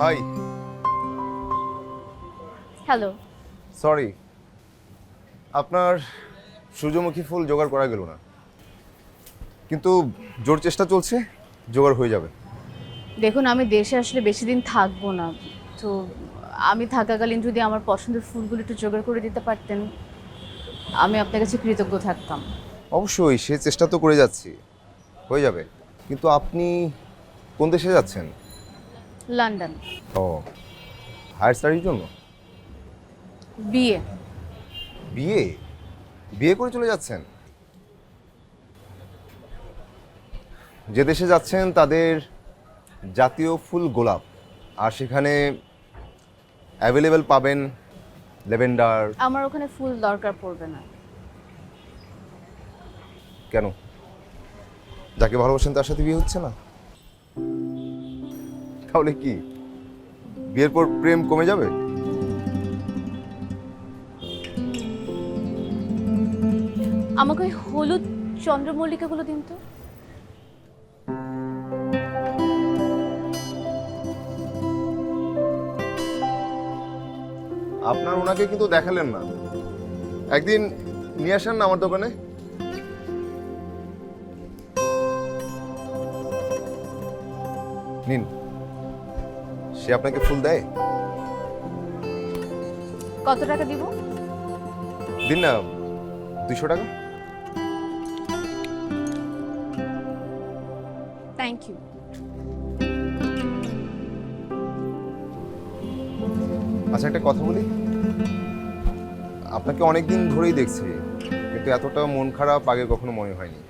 Hi hello sorry আপনার সূর্যমুখী ফুল জোগাড় করা গেল না। কিন্তু জোর চেষ্টা চলছে জোগাড় হয়ে যাবে। দেখুন আমি দেশে আসলে বেশি দিন থাকব না। তো আমি থাকাকালীন যদি আমার পছন্দের ফুলগুলো একটু জোগাড় করে দিতে পারতেন আমি আপনার কাছে কৃতজ্ঞ থাকতাম। অবশ্যই সে চেষ্টা তো করে যাচ্ছি। হয়ে যাবে। কিন্তু আপনি কোন দেশে যাচ্ছেন? লন্ডন। ও হায়ার স্টাডির জন্য? বিয়ে বিয়ে বিয়ে করে চলে যাচ্ছেন? যে দেশে যাচ্ছেন তাদের জাতীয় ফুল গোলাপ আর সেখানে অ্যাভেলেবেল পাবেন লেভেন্ডার আমার ওখানে ফুল দরকার পড়বে না। কেন? যাকে ভালোবাসেন তার সাথে বিয়ে হচ্ছে না? তাহলে কি? বিয়ের পর প্রেম কমে যাবে? আমাকে ওই হলুদ চন্দ্রমল্লিকাগুলো দিন তো। আপনার ওনাকে কিন্তু দেখালেন না। একদিন নিয়ে আসেন না আমার দোকানে? নিন। সে আপনাকে ফুল দেয়। কত টাকা দিব? দিন না দুশো টাকা। থ্যাংক ইউ আচ্ছা একটা কথা বলি। আপনাকে অনেক দিন ধরেই দেখছি কিন্তু এতটা মন খারাপ আগে কখনো মনে হয়নি।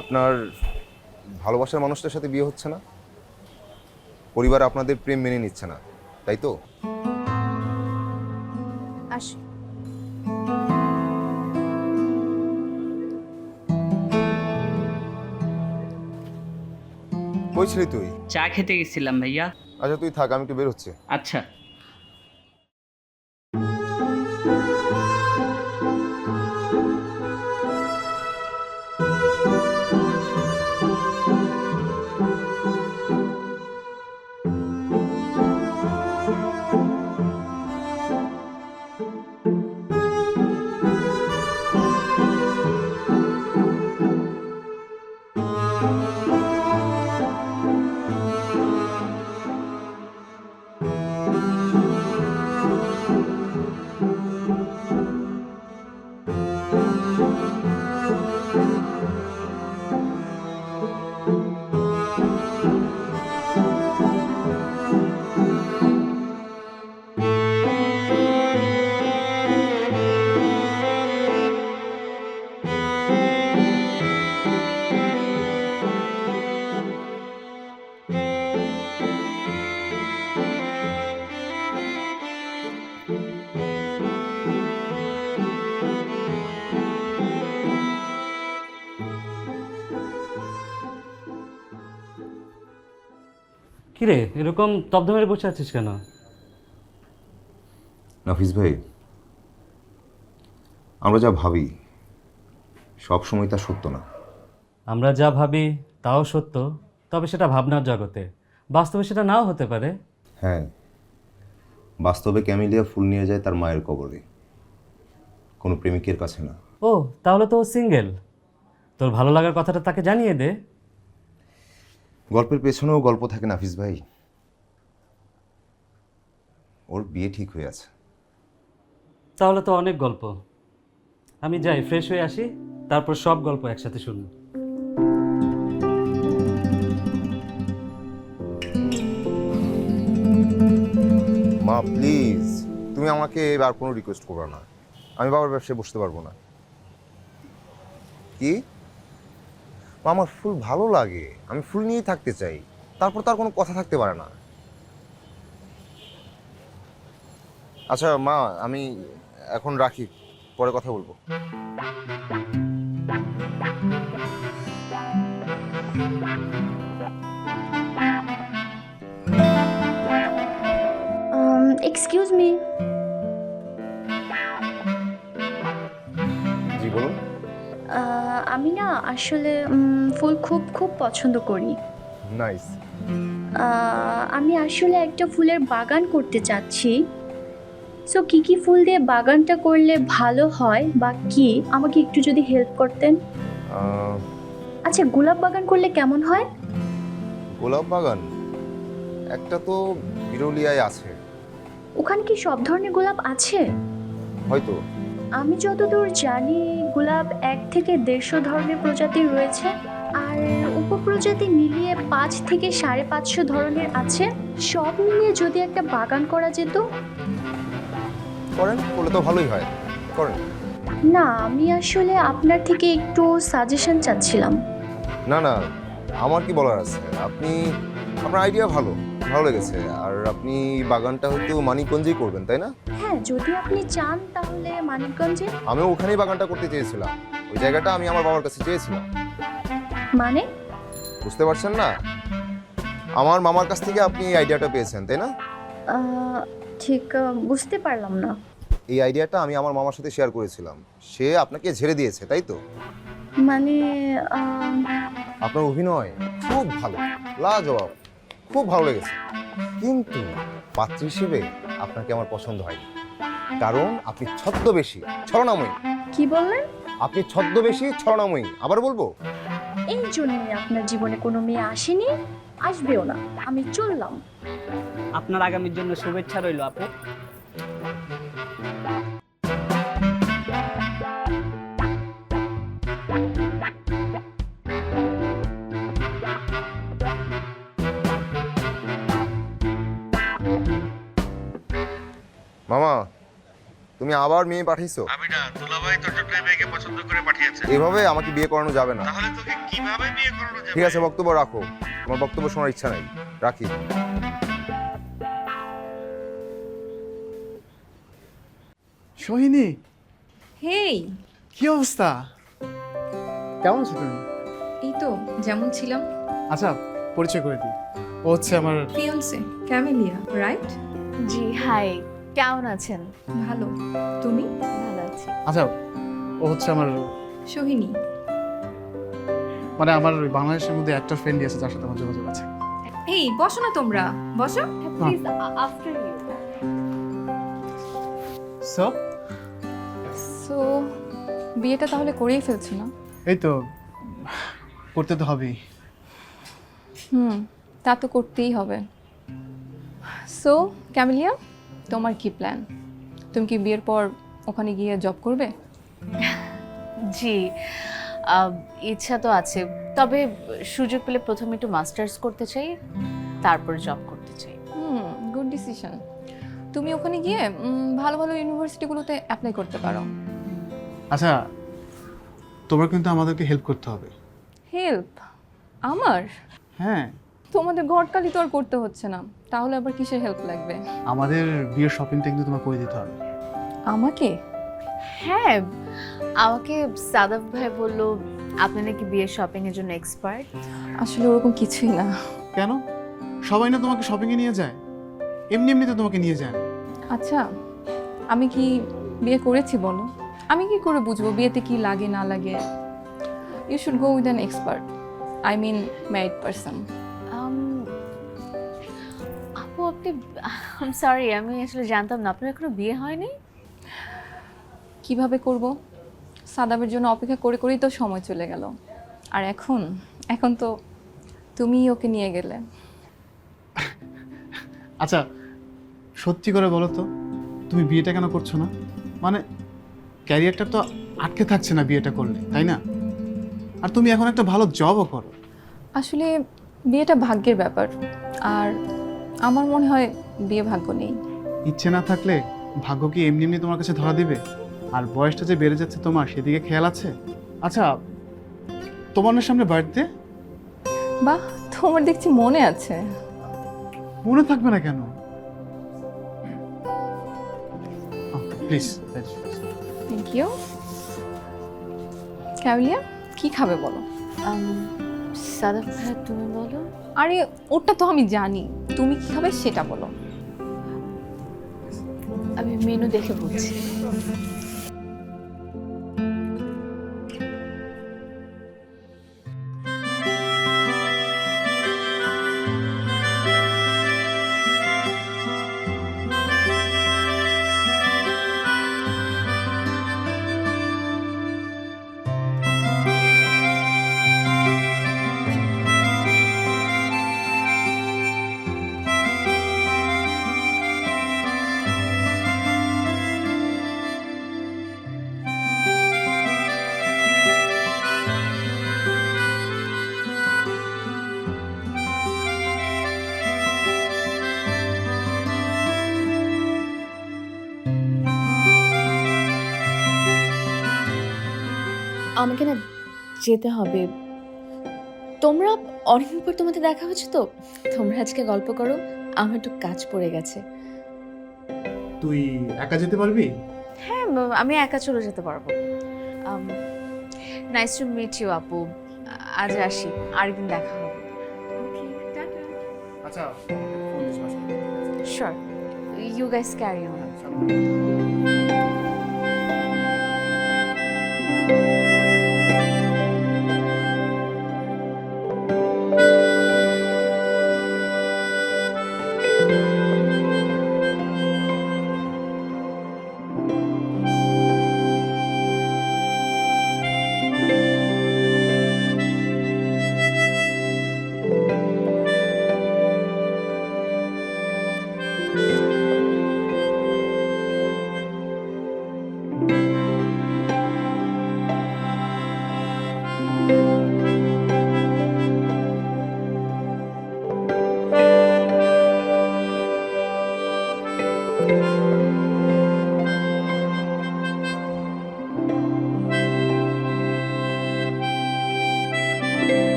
আপনার ভালোবাসার মানুষটার সাথে বিয়ে হচ্ছে না? পরিবার আপনাদের প্রেম মেনে নিচ্ছে না তাই তো? আসি। কই ছিলি তুই? চা খেতে গেছিলাম ভাইয়া। আচ্ছা তুই থাক আমি একটু বের হচ্ছে। আচ্ছা। কিরে এরকম মেরে বসে আছিস কেন? নাফিস ভাই আমরা যা ভাবি সব সময় তা সত্য না। আমরা যা ভাবি তাও সত্য তবে সেটা ভাবনার জগতে। বাস্তবে সেটা নাও হতে পারে। হ্যাঁ বাস্তবে ক্যামিলিয়া ফুল নিয়ে যায় তার মায়ের কবরে। কোনো প্রেমিকের কাছে না। ও তাহলে তো সিঙ্গেল। তোর ভালো লাগার কথাটা তাকে জানিয়ে দে। গল্পের পেছনেও গল্প থাকে নাফিস ভাই। ওর বিয়ে ঠিক হয়ে আছে। তাহলে তো অনেক গল্প। আমি যাই ফ্রেশ হয়ে আসি তারপর সব গল্প একসাথে শুনব। মা প্লিজ তুমি আমাকে এবার কোনো রিকোয়েস্ট করো না। আমি বাবার ব্যবসায় বসতে পারব না। কি? আমার ফুল ভালো লাগে, আমি ফুল নিয়েই থাকতে চাই, তারপর তার কোনো কথা থাকতে পারে না। আচ্ছা মা, আমি এখন রাখি, পরে কথা বলব। এক্সকিউজ মি আমি না আসলে ফুল খুব খুব পছন্দ করি। নাইস আমি আসলে একটা ফুলের বাগান করতে চাচ্ছি। সো কি কি ফুল দিয়ে বাগানটা করলে ভালো হয় বা কি? আমাকে একটু যদি হেল্প করতেন। আচ্ছা গোলাপ বাগান করলে কেমন হয়? গোলাপ বাগান? একটা তো বিরলিয়ায় আছে। ওখানে কি সব ধরনের গোলাপ আছে? হয়তো। আমি যতদূর জানি গোলাপ এক থেকে দেড়শো ধরনের প্রজাতি রয়েছে আর উপপ্রজাতি মিলিয়ে পাঁচ থেকে সাড়ে পাঁচশো ধরনের আছে। সব মিলিয়ে যদি একটা বাগান করা যেত? করেন করলে তো ভালোই হয়। করেন। না আমি আসলে আপনার থেকে একটু সাজেশন চাচ্ছিলাম। না না আমার কি বলার আছে? আপনি আপনার আইডিয়া ভালো। ভালো লেগেছে। আর আপনি বাগানটা হয়তো মানিকগঞ্জেই করবেন তাই না? হ্যাঁ যদি আপনি চান তাহলে মানিকগঞ্জে। আমিও ওখানেই বাগানটা করতে চেয়েছিলাম। ওই জায়গাটা আমি আমার বাবার কাছে চেয়েছিলাম। মানে? বুঝতে পারছেন না? আমার মামার কাছ থেকে আপনি এই আইডিয়াটা পেয়েছেন তাই না? আহ, ঠিক আহ, বুঝতে পারলাম না। এই আইডিয়াটা আমি আমার মামার সাথে শেয়ার করেছিলাম। সে আপনাকে ঝেড়ে দিয়েছে তাই তো? মানে আহ, আপনার অভিনয় খুব ভালো। লাজবাব। খুব ভালো লেগেছে। কিন্তু পাত্র হিসেবে আপনাকে আমার পছন্দ হয়নি। কারণ আপনি ছদ্মবেশী ছলনাময়ী। কি বললেন? আপনি ছদ্মবেশী ছলনাময়ী। আবার বলব? এই জন্যই আপনার জীবনে কোনো মেয়ে আসেনি আসবেও না। আমি চললাম। আপনার আগামীর জন্য শুভেচ্ছা রইল আপু। তুমি আবার মেয়ে পাঠিয়েছো? আমি না দুলাভাই তোর জন্য মেয়েকে পছন্দ করে পাঠিয়েছে। এভাবে আমাকে বিয়ে করানো যাবে না। তাহলে তোকে কীভাবে বিয়ে করানো যাবে? ঠিক আছে বক্তব্য রাখো। তোমার বক্তব্য শোনার ইচ্ছা নেই। রাখি। সোহিনী হেই। কি অবস্থা? কেমন আছো তুমি? এই তো যেমন ছিলাম। আচ্ছা পরিচয় করে দিই। ও হচ্ছে আমার ফিয়ন্সে ক্যামেলিয়া রাইট? জি হাই। কেমন আছেন? ভালো। তুমি? ভালো আছি। আচ্ছা ও হচ্ছে আমার সোহিনী। মানে আমার বাংলাদেশের মধ্যে একটা ফ্রেন্ডই আছে যার সাথে আমার যোগাযোগ আছে। এই বসো না তোমরা। বসো। Please after you so so বিয়েটা তাহলে করেই ফেলছো না? এই তো করতে তো হবেই। হুম তা তো করতেই হবে। So Camellia? তোমার কি প্ল্যান তুমি কি বিয়ের পর ওখানে গিয়ে জব করবে? জি ইচ্ছা তো আছে। তবে সুযোগ পেলে প্রথমে একটু মাস্টার্স করতে চাই তারপর জব করতে চাই। হুম গুড ডিসিশন তুমি ওখানে গিয়ে ভালো ভালো ইউনিভার্সিটিগুলোতে অ্যাপ্লাই করতে পারো। আচ্ছা তোমার কিন্তু আমাদেরকে হেল্প করতে হবে। হেল্প আমার? হ্যাঁ। তোমাদের ঘটকালি তো আর করতে হচ্ছে না। তাহলে আবার কিসের হেল্প লাগবে? আমাদের বিয়ের শপিংটা কিন্তু তোমার করে দিতে হবে। আমাকে? হ্যাঁ আমাকে সাদাফ ভাই বলল আপনি নাকি বিয়ের শপিং এর জন্য এক্সপার্ট আসলে ওরকম কিছুই না। কেন? সবাই না তোমাকে শপিংয়ে নিয়ে যায়। এমনি এমনিতে তোমাকে নিয়ে যায়। আচ্ছা আমি কি বিয়ে করেছি বলো? আমি কি করে বুঝব বিয়েতে কি লাগে না লাগে? You should go with an expert I mean married person আপু আপনি সরি আমি আসলে জানতাম না। আপনার এখনও বিয়ে হয়নি? কীভাবে করব? সাদাবের জন্য অপেক্ষা করে করেই তো সময় চলে গেল। আর এখন এখন তো তুমিই ওকে নিয়ে গেলে। আচ্ছা সত্যি করে বলো তো তুমি বিয়েটা কেন করছ না? মানে ক্যারিয়ারটা তো আটকে থাকছে না বিয়েটা করলে তাই না? আর তুমি এখন একটা ভালো জবও করো। আসলে বিয়েটা ভাগ্যের ব্যাপার। আর আমার মনে হয় বিয়ে ভাগ্য নেই। ইচ্ছে না থাকলে ভাগ্য কি এমনি এমনি তোমার কাছে ধরা দিবে? আর বয়সটা যে বেড়ে যাচ্ছে তোমার সেদিকে খেয়াল আছে? আচ্ছা তোমার না সামনে বাড়িতে বাহ তোমার দেখছি মনে আছে। মনে থাকবে না কেন? প্লিজ থ্যাংক ইউ ক্যামিলিয়া কি খাবে বলো? সাদাফ ভাই তুমি বলো। আরে ওটা তো আমি জানি। তুমি কি খাবে সেটা বলো। আমি মেনু দেখে বলছি। আমাকে না যেতে হবে। তোমরা অনেকদিন পর তোমাদের দেখা হচ্ছে তো? তোমরা আজকে গল্প করো আমার একটু কাজ পড়ে গেছে। তুই একা যেতে পারবি? হ্যাঁ আমি একা চলে যেতে পারব। নাইস টু মিট ইউ আপু। আজ আসি আরেকদিন দেখা হবে। আচ্ছা sure you guys carry on